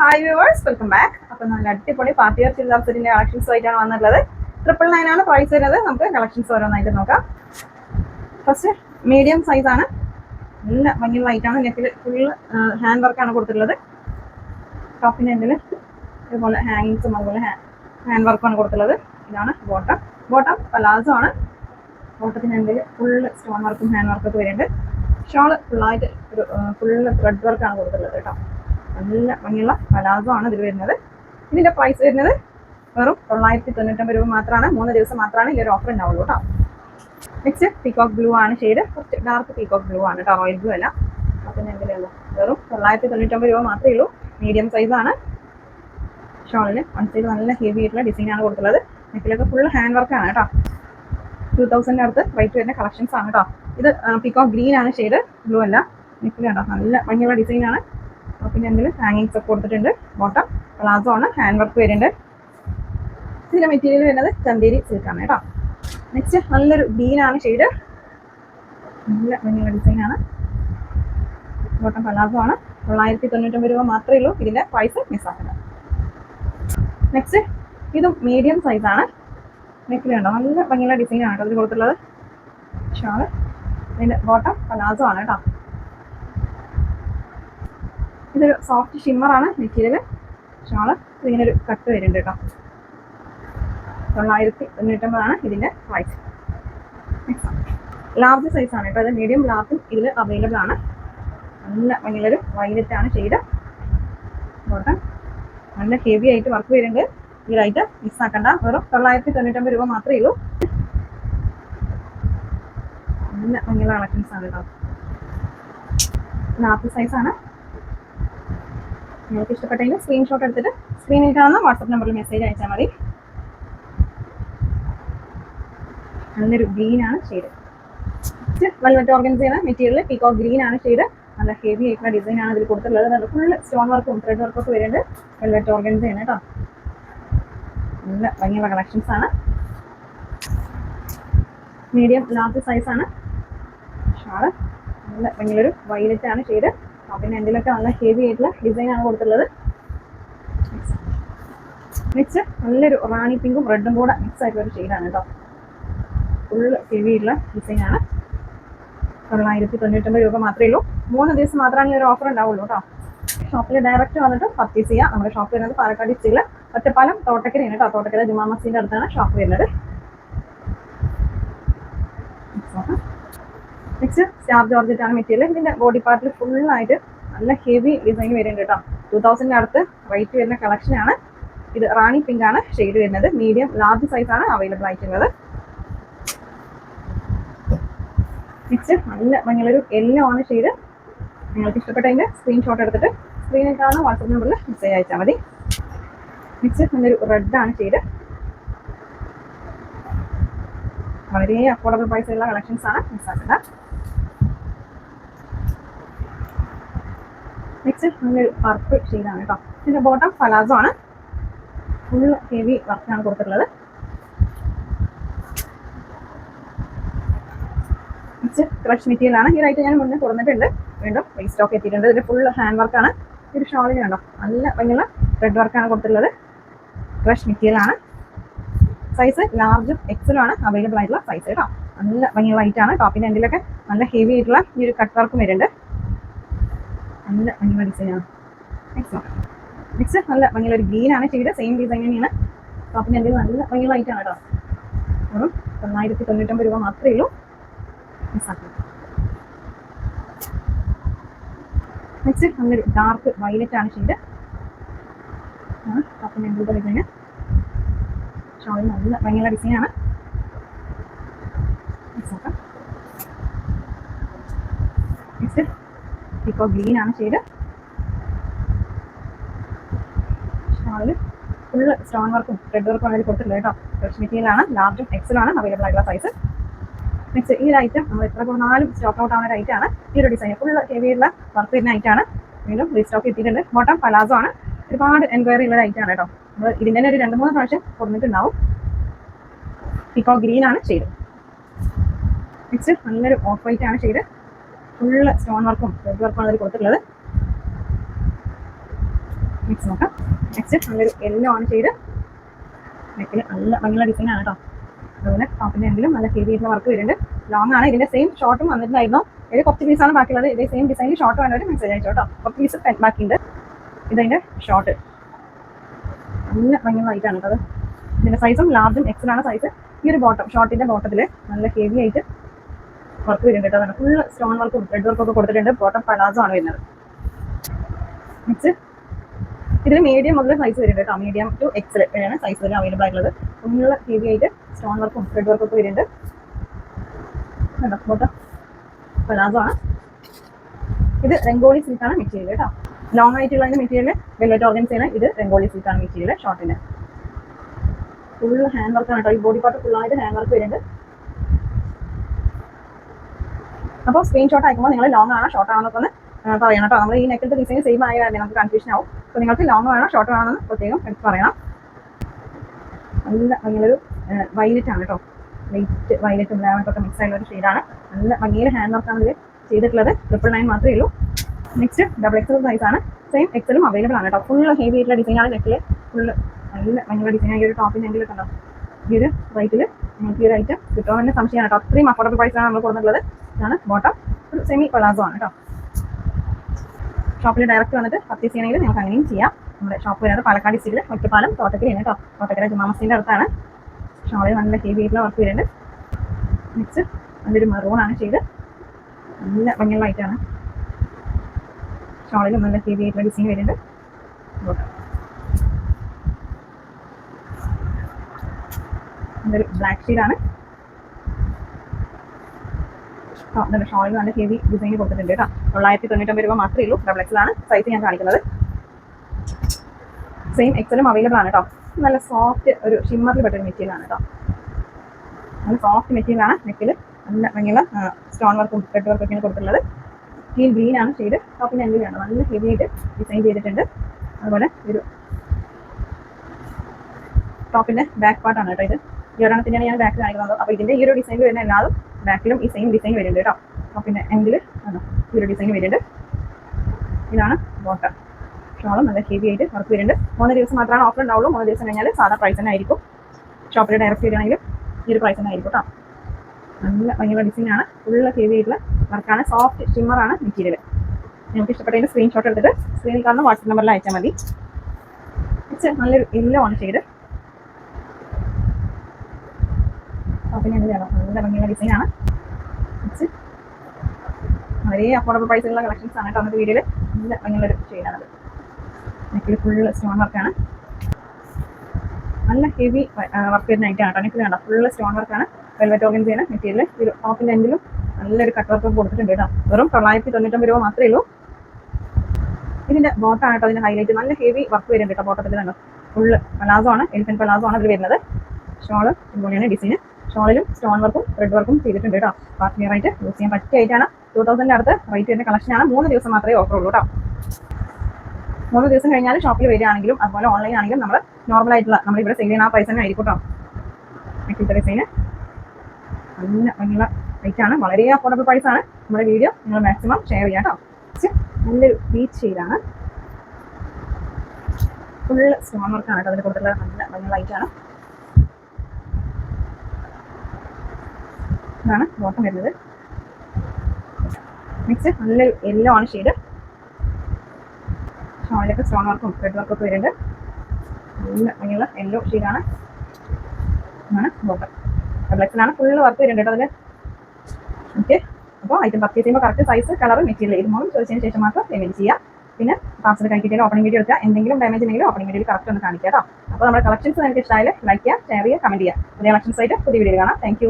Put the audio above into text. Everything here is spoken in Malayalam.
ഹായ് വ്യൂവേഴ്സ് വെൽക്കം ബാക്ക് അപ്പോൾ നല്ല അടിപൊളി പാർട്ടി വെയർ ചുരിദാർ കളക്ഷൻസ് ആയിട്ടാണ് വന്നിട്ടുള്ളത്. ട്രിപ്പിൾ നയൻ ആണ് പ്രൈസ് വരുന്നത്. നമുക്ക് കളക്ഷൻസ് ഓരോന്നായിട്ട് നോക്കാം. ഫസ്റ്റ് മീഡിയം സൈസ് ആണ്. നല്ല ലൈറ്റ് ആണ്. നെക്കിൽ ഫുള്ള് ഹാൻഡ് വർക്കാണ് കൊടുത്തിട്ടുള്ളത്. ടോപ്പിന്റെ എൻഡിൽ ഇതുപോലെ ഹാങ്ങിങ്സും അതുപോലെ ഹാൻഡ് വർക്കാണ് കൊടുത്തിട്ടുള്ളത്. ഇതാണ് ബോട്ടം ബോട്ടം പലാസോ ആണ്. ബോട്ടത്തിന്റെ എൻഡിൽ ഫുൾ സ്റ്റോൺ വർക്കും ഹാൻഡ് വർക്കൊക്കെ വരുന്നുണ്ട്. ഷോൾ ഫുള്ളായിട്ട് ഒരു ഫുള്ള് ത്രെഡ് വർക്കാണ് കൊടുത്തിട്ടുള്ളത് കേട്ടോ. നല്ല ഭംഗിയുള്ള പലാസമാണ് ഇതിൽ വരുന്നത്. ഇതിന്റെ പ്രൈസ് വരുന്നത് വെറും തൊള്ളായിരത്തി തൊണ്ണൂറ്റൊമ്പത് രൂപ മാത്രമാണ്. മൂന്ന് ദിവസം മാത്രമാണ് ഈ ഒരു ഓഫർ ഉണ്ടാവുള്ളൂ കേട്ടോ നെക്സ്റ്റ് പീകോക്ക് ബ്ലൂ ആണ് ഷെയ്ഡ് കുറച്ച് ഡാർക്ക് പീകോക്ക് ബ്ലൂ ആണ് കേട്ടോ റോയൽ ബ്ലൂ അല്ല. അപ്പം എന്തിനുള്ള വെറും തൊള്ളായിരത്തി തൊണ്ണൂറ്റൊമ്പത് രൂപ മാത്രമേ ഉള്ളൂ. മീഡിയം സൈസാണ് ഷോളിന് വൺ സൈഡ് നല്ല ഹെവി ആയിട്ടുള്ള ഡിസൈൻ ആണ് കൊടുത്തുള്ളത് നെക്കിലൊക്കെ ഫുൾ ഹാൻഡ് വർക്കാണ് കേട്ടോ ടൂ തൗസൻഡിന്റെ അടുത്ത് വൈറ്റ് വരുന്ന കളക്ഷൻസ് ആണ് കേട്ടോ ഇത് പീകോക്ക് ഗ്രീൻ ആണ് ഷെയ്ഡ് ബ്ലൂ അല്ല. നെക്കിൽ നല്ല ഭംഗിയുള്ള ഡിസൈൻ ആണ് ഞങ്ങൾ ഹാങ്ങിങ്സ് ഒക്കെ കൊടുത്തിട്ടുണ്ട്. ബോട്ടം പ്ലാസോ ആണ്. ഹാൻഡ് വർക്ക് വരുന്നുണ്ട്. ഇതിന്റെ മെറ്റീരിയൽ വരുന്നത് ചന്തേരി സിൽക്കാണ് കേട്ടോ. നെക്സ്റ്റ് നല്ലൊരു ഗ്രീൻ ആണ് ഷെയ്ഡ് നല്ല ഭംഗിയുള്ള ഡിസൈൻ ആണ്. ബോട്ടം പലാസോ ആണ്. തൊള്ളായിരത്തി തൊണ്ണൂറ്റൊമ്പത് രൂപ മാത്രമേ ഉള്ളൂ. ഇതിന്റെ പ്രൈസ് മിസ്സാക്കുന്നത് നെക്സ്റ്റ് ഇതും മീഡിയം സൈസ് ആണ്. നെക്കിൽ ഉണ്ടോ നല്ല ഭംഗിയുള്ള ഡിസൈനാണ് കേട്ടോ ഇതിൽ കൊടുത്തിട്ടുള്ളത്. ഷാൾ ഇതിന്റെ ബോട്ടം പലാസോ ആണ് കേട്ടോ. ഇതൊരു സോഫ്റ്റ് ഷിമ്മറാണ് ആണ് മെറ്റീരിയൽ ഷാൾ ഇങ്ങനെ ഒരു കട്ട് വരുന്നുണ്ട് കേട്ടോ. തൊള്ളായിരത്തി തൊണ്ണൂറ്റമ്പതാണ് ഇതിന്റെ പ്രൈസ് ലാർജ് സൈസ് ആണ് കേട്ടോ. മീഡിയം ലാർജും ഇതിൽ അവൈലബിൾ ആണ്. നല്ല ഭയങ്കര വൈലറ്റ് ആണ് ചെയ്ത്. നല്ല ഹെവി ആയിട്ട് വർക്ക് വരുന്നുണ്ട്. ഇതിലായിട്ട് മിസ് ആക്കണ്ട. വെറും തൊള്ളായിരത്തി തൊണ്ണൂറ്റമ്പത് രൂപ മാത്രമേ ഉള്ളൂ. നല്ല ഭയങ്കര കളക്ഷൻസ് ആണ് കേട്ടോ. ലാർജ് സൈസ് ആണ്. നിങ്ങൾക്ക് ഇഷ്ടപ്പെട്ടെങ്കിൽ സ്ക്രീൻഷോട്ട് എടുത്തിട്ട് സ്ക്രീനിൽ കാണുന്ന വാട്സപ്പ് നമ്പറിൽ മെസ്സേജ് അയച്ചാൽ മതി. നല്ലൊരു ഗ്രീൻ ആണ് ഷെയ്ഡ് വെൽവെറ്റ് ഓർഗൻസ് ചെയ്യുന്ന മെറ്റീരിയൽ പീക്കോ ഗ്രീൻ ആണ് ഷെയ്ഡ് നല്ല ഹെവി ആയിട്ടുള്ള ഡിസൈൻ ആണ് ഇതിൽ കൊടുത്തിട്ടുള്ളത്. നല്ല ഫുൾ സ്റ്റോൺ വർക്കും ത്രെഡ് വർക്കും ഒക്കെ വരുന്നുണ്ട് വെൽവെറ്റ് ഓർഗൻസ് ചെയ്യണം കേട്ടോ നല്ല ഭംഗിയുള്ള കളക്ഷൻസ് ആണ്. മീഡിയം ലാർജ് സൈസ് ആണ്. ഷാൾ. നല്ല ഭംഗിയൊരു വൈലറ്റ് ആണ് ഷെയ്ഡ് പിന്നെ എന്തിലൊക്കെ നല്ല ഹെവി ആയിട്ടുള്ള ഡിസൈൻ ആണ് കൊടുത്തിട്ടുള്ളത്. മിക്സ് നല്ലൊരു റാണി പിങ്കും റെഡും കൂടെ മിക്സ് ആയിട്ടുള്ള ഒരു ഷെയ്ഡാണ് കേട്ടോ. ഫുൾ ഹെവി ഡിസൈൻ ആണ്. തൊള്ളായിരത്തി തൊണ്ണൂറ്റൊമ്പത് രൂപ മാത്രമേ ഉള്ളൂ. മൂന്ന് ദിവസം മാത്രമാണ് ഈ ഒരു ഓഫർ ഉണ്ടാവുള്ളൂ കേട്ടോ. ഷോപ്പിൽ ഡയറക്റ്റ് വന്നിട്ട് പർച്ചേസ് ചെയ്യാം. നമ്മുടെ ഷോപ്പ് വരുന്നത് പാലക്കാട് ഡിസ്ട്രിക്റ്റിൽ ഒറ്റപ്പാലം തോട്ടക്കരയാണ് കേട്ടോ. തോട്ടക്കര ജുമാ അടുത്താണ് ഷോപ്പ് വരുന്നത്. നെക്സ്റ്റ് സ്റ്റാർ ജോർജറ്റ് ആണ് മെറ്റീരിയൽ. ഇതിന്റെ ബോഡി പാർട്ടിൽ ഫുള്ളായിട്ട് നല്ല ഹെവി ഡിസൈൻ വരുന്നുണ്ട് കേട്ടോ ടു തൗസൻഡിന്റെ അടുത്ത് റേറ്റ് വരുന്ന കളക്ഷൻ ആണ്. ഇത് റാണി പിങ്ക് ആണ് ഷെയ്ഡ് വരുന്നത്. മീഡിയം ലാർജ് സൈസ് ആണ് അവൈലബിൾ ആയിട്ടുള്ളത്. നെക്സ്റ്റ് നല്ല ഭംഗിയുള്ളൊരു എല്ലോ ആണ് ഷെയ്ഡ് നിങ്ങൾക്ക് ഇഷ്ടപ്പെട്ടതിന്റെ സ്ക്രീൻഷോട്ട് എടുത്തിട്ട് സ്ക്രീനിൽ കാണുന്ന വാട്സപ്പ് നമ്പറിൽ മെസ്സേജ് അയച്ചാൽ മതി. നെക്സ്റ്റ് നല്ലൊരു റെഡ് ആണ് ഷെയ്ഡ് വളരെ അഫോർഡബിൾ പ്രൈസിലുള്ള കളക്ഷൻസ് ആണ്. മിസ്സാക്കണ്ട നെക്സ്റ്റ് നല്ലൊരു പർപ്പിൾ ഷെയ്ഡാണ് കേട്ടോ ഇതിന്റെ ബോട്ടം പലാസോ ആണ്. ഫുൾ ഹെവി വർക്കാണ് കൊടുത്തിട്ടുള്ളത്. നെക്സ്റ്റ് ക്രഷ് മെറ്റീരിയൽ ആണ്. ഈ റൈറ്റ് ഞാൻ മുന്നേ തുറന്നിട്ടുണ്ട് വീണ്ടും റീസ്റ്റോക്ക് എത്തിയിട്ടുണ്ട്. ഇതിന്റെ ഫുൾ ഹാൻഡ് വർക്കാണ് ഒരു ഷോളിന് കണ്ടോ? നല്ല ഭംഗിയുള്ള റെഡ് വർക്കാണ് കൊടുത്തിട്ടുള്ളത്. ക്രഷ് മെറ്റീരിയൽ ആണ്. സൈസ് ലാർജും എക്സലും ആണ് അവൈലബിൾ ആയിട്ടുള്ള സൈസ് കേട്ടോ നല്ല ഭംഗിയുള്ള ആണ്. ടോപ്പിന്റെ എൻഡിലൊക്കെ നല്ല ഹെവി ആയിട്ടുള്ള ഈ ഒരു കട്ട് വർക്കും വരുന്നുണ്ട്. നല്ല ഭംഗിയുള്ള ഡിസൈനാണ് നെക്സ്റ്റ് നെക്സ്റ്റ് നല്ല ഭംഗിയുള്ള ഒരു ആണ്. ചെയ്ത് സെയിം ഡിസൈൻ തന്നെയാണ്. ടോപ്പിന്റെ എൻഡിൽ നല്ല ഭംഗിയുള്ള ആണ് കേട്ടോ. വെറും തൊള്ളായിരത്തി തൊണ്ണൂറ്റൊമ്പത് രൂപ മാത്രമേ ഉള്ളൂ. നെക്സ്റ്റ് നല്ലൊരു ഡാർക്ക് വയലറ്റ് ആണ് ഷെയ്ഡ് ടോപ്പിന്റെ എൻഡിലത്തെ ഡിസൈന് ഷോൾ നല്ല ഭംഗിയുള്ള ഡിസൈനാണ് നെക്സ്റ്റ് ഇപ്പോൾ ഗ്രീൻ ആണ് ഷെയ്ഡ് ഫുൾ സ്റ്റോൺ വർക്കും റെഡ് വർക്കും അതിൽ കൊടുത്തിട്ടുണ്ട് കേട്ടോ. ഫ്രഷ് മെറ്റീരിയൽ ആണ്. ലാർജും എക്സലാണ് ആണ് അവൈലബിൾ ആയിട്ടുള്ള സൈസ് നെക്സ്റ്റ് ഈ ഒരു ഐറ്റം നമ്മൾ എത്ര കൊടുത്താലും സ്റ്റോക്ക് ഔട്ട് ആവുന്ന ഒരു ആണ്. ഈ ഒരു ഡിസൈൻ ഫുൾ ഹെവിയുള്ള വർക്ക് വരുന്ന ആണ്. വീണ്ടും റീസ്റ്റോക്ക് എത്തിയിട്ടുണ്ട് ബോട്ടം പലാസോ ആണ്. ഒരുപാട് എൻക്വയറി ഉള്ള ഐറ്റം ആണ് കേട്ടോ. നമ്മൾ ഇതിന്റെ തന്നെ ഒരു രണ്ട് മൂന്ന് പ്രാവശ്യം കൊടുത്തിട്ടുണ്ടാവും. പിക്കോ ഗ്രീൻ ആണ് ചെയ്ത് നെക്സ്റ്റ് നല്ലൊരു ഓഫ് വൈറ്റ് ആണ് ചെയ്ത് ഫുള്ള് സ്റ്റോൺ വർക്കും റെഡ് വർക്കും ആണ് അവർ കൊടുത്തിട്ടുള്ളത്. മിക്സ് നോക്കാം. നെക്സ്റ്റ് നല്ലൊരു യെല്ലോ ആണ് ചെയ്ത് നെക്കിൽ നല്ല ഭംഗിയുള്ള ഡിസൈൻ ആണ് കേട്ടോ അതുപോലെ ടോപ്പിന്റെ എന്തെങ്കിലും നല്ല ഹെവി ആയിട്ടുള്ള വർക്ക് വരുന്നുണ്ട്. ലോങ് ആണ്. ഇതിന്റെ സെയിം ഷോർട്ടും വന്നിട്ടുണ്ടായിരുന്നു. ഇത് കുറച്ച് പീസാണ് ബാക്കിയുള്ളത്. ഇതേ സെയിം ഡിസൈനിൽ ഷോർട്ട് വേണ്ടവർ മെസ്സേജ് അയച്ചോ കേട്ടോ കുറച്ച് പീസ് ബാക്കിയുണ്ട്. ഇതതിന്റെ ഷോർട്ട് നല്ല ഭംഗിയുള്ള ആണ് കേട്ടോ അത്. ഇതിന്റെ സൈസും ലാർജും എക്സലാണ് സൈസ് ഈ ഒരു ബോട്ടം ഷോർട്ടിന്റെ ബോട്ടത്തിൽ നല്ല ഹെവി ആയിട്ട് വർക്ക് വരും കേട്ടോ. ഫുൾ സ്റ്റോൺ വർക്കും റെഡ് വർക്കും ഒക്കെ കൊടുത്തിട്ടുണ്ട്. ബോട്ടം പലാസോ ആണ് വരുന്നത്. നെക്സ്റ്റ് ഇതിൽ മീഡിയം മുതൽ സൈസ് വരും കേട്ടോ. മീഡിയം ടു എക്സൽ ആണ് സൈസ് വരെ അവൈലബിൾ ആയിട്ടുള്ളത്. ഫുള്ള് ഹീവി ആയിട്ട് സ്റ്റോൺ വർക്കും റെഡ് വർക്കും ഒക്കെ വരുന്നുണ്ട്. ബോട്ടം പലാസോ ആണ്. ഇത് രംഗോളി സിൽക്കാണ് മെറ്റീരിയൽ കേട്ടോ. ലോങ് ആയിട്ടുള്ള മെറ്റീരിയൽ വെൽവെറ്റ് ഓർഗൻസ് ആണ്. ഇത് രംഗോളി സിൽക്കാണ് മെറ്റീരിയൽ ഷോർട്ടിന് ഫുൾ ഹാൻഡ് വർക്കാണ് കേട്ടോ. ഈ ബോഡി പാർട്ട് ഫുള്ളായിട്ട് ഹാൻഡ് വർക്ക് വരുന്നുണ്ട്. അപ്പോൾ സ്ക്രീൻഷോട്ട് അയക്കുമ്പോൾ നിങ്ങൾ ലോങ് ആണോ ഷോർട്ട് ആണോ എന്നൊക്കെ ഒന്ന് പറയണം കേട്ടോ നമ്മൾ ഈ നെക്കിന്റെ ഡിസൈൻ സെയിം ആയ കാരണം നമുക്ക് കൺഫ്യൂഷൻ ആവും. അപ്പോൾ നിങ്ങൾക്ക് ലോങ് വേണോ ഷോർട്ട് വേണോ എന്ന് പ്രത്യേകം എടുത്ത് പറയണം. നല്ല നിങ്ങളൊരു വൈലറ്റ് ആണ് കേട്ടോ ലൈറ്റ് വൈലറ്റ് ലാവന്റൊക്കെ മിക്സ് ആയിട്ടുള്ള ഒരു ഷെയ്ഡാണ് നല്ല ഭംഗിയിൽ ഹാൻഡ് വർക്കാണ് ഇതിൽ ചെയ്തിട്ടുള്ളത്. ട്രിപ്പിൾ നയൻ മാത്രമേ ഉള്ളൂ. നെക്സ്റ്റ് ഡബിൾ എക്സൽ സൈസ് ആണ്. സെയിം എക്സലും അവൈലബിൾ ആണ് കേട്ടോ ഫുൾ ഹെവി ആയിട്ടുള്ള ഡിസൈനാണ് നെക്കിൽ ഫുൾ നല്ല ഭയങ്കര ഡിസൈൻ ആയി ഒരു ടോപ്പിന്റെ എങ്കിലും ഉണ്ടോ ഈ ഒരു റേറ്റിൽ നിങ്ങൾക്ക് ഈ ഒരു ഐറ്റം കിട്ടുമോ എന്ന് സംശയമാണ് കേട്ടോ അത്രയും അഫോർഡബിൾ പ്രൈസാണ് നമ്മൾ കൊടുത്തിട്ടുള്ളത്. ഇതാണ് ബോട്ടം ഒരു സെമി കൊളാസോ ആണ് കേട്ടോ ഷോപ്പിൽ ഡയറക്റ്റ് വന്നിട്ട് പർച്ചേസ് ചെയ്യണമെങ്കിൽ നിങ്ങൾക്ക് അങ്ങനെയും ചെയ്യാം. നമ്മുടെ ഷോപ്പ് വരുന്നത് പാലക്കാട് ഡിസ്ട്രിക്റ്റിൽ ഒറ്റപ്പാലം തോട്ടക്കരയാണ് കേട്ടോ തോട്ടക്കര ജുമാമസിന്റെ അടുത്താണ്. ഷോളിൽ നല്ല ഹെവി ആയിട്ടുള്ള വർക്ക് വരുന്നുണ്ട്. നെക്സ്റ്റ് നല്ലൊരു മെറൂൺ ആണ് ചെയ്ത്. നല്ല ഭംഗിയുള്ള ഐറ്റാണ് ഷോളിലും നല്ല ഹെവി ആയിട്ടുള്ള ഡിസൈൻ വരുന്നുണ്ട്. ബ്ലാക്ക് ഷെയ്ഡാണ് ആ നല്ല ഷോളിൽ നല്ല ഹെവി ഡിസൈൻ കൊടുത്തിട്ടുണ്ട് കേട്ടോ. തൊള്ളായിരത്തി തൊണ്ണൂറ്റൊമ്പത് രൂപ മാത്രമേ ഉള്ളൂ. ഡബിൾ ആണ് സൈസ് ഞാൻ കാണിക്കുന്നത്. സെയിം എക്സലും അവൈലബിൾ ആണ് കേട്ടോ. നല്ല സോഫ്റ്റ് ഒരു ഷിമ്മറിൽ പെട്ടൊരു മെറ്റീരിയൽ ആണ് കേട്ടോ. നല്ല സോഫ്റ്റ് മെറ്റീരിയൽ ആണ് നെക്കിൽ നല്ല ഭംഗിയുള്ള സ്റ്റോൺ വർക്കും റെഡ് വർക്കും ഒക്കെയാണ് കൊടുത്തിട്ടുള്ളത്. ഗ്രീൻ ഗ്രീൻ ആണ് ഷെയ്ഡ് ടോപ്പിന് എന്തിനാണ് നല്ല ഹെവി ആയിട്ട് ഡിസൈൻ ചെയ്തിട്ടുണ്ട്. അതുപോലെ ഒരു ടോപ്പിന്റെ ബാക്ക് പാർട്ടാണ് കേട്ടോ ഇത്. ഈ ഒരെണ്ണത്തിനാണ് ഞാൻ ബാക്ക് കാണിക്കുന്നത്. അപ്പോൾ ഇതിന്റെ ഈ ഒരു ഡിസൈൻ വരുന്ന എല്ലാതും ബാക്കിലും ഈ സെയിം ഡിസൈൻ വരുന്നുണ്ട് കേട്ടോ. ടോപ്പിന്റെ എൻഡിൽ ഈ ഒരു ഡിസൈൻ വരുന്നുണ്ട്. ഇതാണ് ബോട്ടം ഷോളും നല്ല ഹെവി ആയിട്ട് വർക്ക് വരുന്നുണ്ട്. മൂന്ന് ദിവസം മാത്രമാണ് ഓഫർ ഉണ്ടാവുള്ളൂ. മൂന്ന് ദിവസം കഴിഞ്ഞാൽ സാധാ പ്രൈസ് തന്നെ ആയിരിക്കും. ഷോപ്പിൽ ഡയറക്റ്റ് വരികയാണെങ്കിലും ഈ ഒരു പ്രൈസ് തന്നെ ആയിരിക്കും കേട്ടോ. നല്ല ഭയങ്കര ഡിസൈനാണ് ഫുള്ള് ഹെവി ആയിട്ടുള്ള വർക്കാണ് സോഫ്റ്റ് ഷിമ്മറാണ് മെറ്റീരിയൽ നിങ്ങൾക്ക് ഇഷ്ടപ്പെട്ടതിന്റെ സ്ക്രീൻഷോട്ട് എടുത്തിട്ട് സ്ക്രീനിൽ കാണുന്ന വാട്സപ്പ് നമ്പറിൽ അയച്ചാൽ മതി. നല്ലൊരു എല്ലോ ഓൺ ചെയ്ത് ടോപ്പിന് ഞങ്ങൾ ഇറങ്ങിയ ഭംഗിയുള്ള ഡിസൈനാണ് വളരെ അഫോർഡബിൾ പ്രൈസിലുള്ള കളക്ഷൻസ് ആണ് കേട്ടോ അന്നത്തെ വീഡിയോയിൽ നല്ല ഭംഗിയുള്ളൊരു ഷെയ്ഡാണത് നെക്കിൽ ഫുള്ള് സ്റ്റോൺ വർക്കാണ് നല്ല ഹെവി വർക്ക് വരുന്ന ഐറ്റം ആണ് നെക്കിൽ കണ്ടോ? ഫുള്ള് സ്റ്റോൺ വർക്കാണ് വെൽവെറ്റ് ഓർഗൻ ചെയ്യുന്ന മെറ്റീരിയൽ ഒരു ടോപ്പിന്റെ എൻഡിലും നല്ലൊരു കട്ട് വർക്ക് കൊടുത്തിട്ടുണ്ട് കേട്ടോ. വെറും തൊള്ളായിരത്തി തൊണ്ണൂറ്റൊമ്പത് രൂപ മാത്രമേ ഉള്ളൂ. ഇതിന്റെ ബോട്ടാണ് കേട്ടോ അതിന്റെ ഹൈലൈറ്റ് നല്ല ഹെവി വർക്ക് വരുന്നുണ്ട് കേട്ടോ ബോട്ടത്തിൽ തന്നെ ഫുള്ള് പലാസോ ആണ്. എലിഫന്റ് പലാസോ ആണ് അതിൽ വരുന്നത്. ഷോൾ ഇതുപോലെയാണ് ഡിസൈൻ ഷോളിലും സ്റ്റോൺ വർക്കും റെഡ് വർക്കും ചെയ്തിട്ടുണ്ട് കേട്ടോ. പാർട്ട് ആയിട്ട് യൂസ് ചെയ്യാൻ പറ്റിയ ആയിട്ടാണ് ടൂ തൗസൻഡിന്റെ അടുത്ത് റേറ്റ് വരുന്ന കളക്ഷനാണ് മൂന്ന് ദിവസം മാത്രമേ ഓഫർ ഉള്ളൂ കേട്ടോ. മൂന്ന് ദിവസം കഴിഞ്ഞാൽ ഷോപ്പിൽ വരികയാണെങ്കിലും അതുപോലെ ഓൺലൈൻ ആണെങ്കിലും നമ്മൾ നോർമൽ ആയിട്ടുള്ള നമ്മൾ ഇവിടെ സെയിൽ ചെയ്യുന്ന ആ പൈസ തന്നെ ആയിരിക്കും കേട്ടോ. നെക്കിലത്തെ ഡിസൈന് നല്ല ഭംഗിയുള്ള റേറ്റ് ആണ്. വളരെ അഫോർഡബിൾ ആണ്. നമ്മുടെ വീഡിയോ നിങ്ങൾ മാക്സിമം ഷെയർ ചെയ്യാം കേട്ടോ. നല്ലൊരു ബീച്ച് ഷെയ്ഡാണ് ഫുൾ സ്റ്റോൺ വർക്കാണ് കേട്ടോ. അതിൽ കൊടുത്തിട്ടുള്ള നല്ല ലൈറ്റ് ഇതാണ് ബോട്ടം വരുന്നത്. നെക്സ്റ്റ് നല്ല യെല്ലോ ആണ് ഷെയ്ഡ് ഷോളിലൊക്കെ സ്റ്റോൺ വർക്കും റെഡ് വർക്കും ഒക്കെ വരുന്നുണ്ട്. നല്ല ഭംഗിയുള്ള യെല്ലോ ഷെയ്ഡാണ് ഇതാണ് ബോട്ടം ബ്ലക്കിലാണ് ഫുള്ള് വർക്ക് വരുന്നുണ്ട് കേട്ടോ അതിൽ ഓക്കെ അപ്പോൾ ഐറ്റം പർച്ചേസ് ചെയ്യുമ്പോൾ കറക്റ്റ് സൈസ് കളർ മെറ്റീരിയൽ ഇത് മൂന്നും ചോദിച്ചതിന് ശേഷം മാത്രം പേയ്മെന്റ് ചെയ്യാം പിന്നെ പാർസൽ കഴിക്കിയിട്ട് ഓപ്പണിംഗ് വീഡിയോ എടുക്കുക. എന്തെങ്കിലും ഡാമേജ് ഉണ്ടെങ്കിൽ ഓപ്പണിംഗ് വീഡിയോ കറക്റ്റ് ഒന്ന് കാണിക്കാം കേട്ടോ. അപ്പോൾ നമ്മുടെ കളക്ഷൻസ് നിങ്ങൾക്ക് ഇഷ്ടമായാലും ലൈക്ക് ചെയ്യുക ഷെയർ ചെയ്യുക കമന്റ് ചെയ്യുക. പുതിയ കളക്ഷൻസ് ആയിട്ട് പുതിയ വീഡിയോ കാണാം. താങ്ക്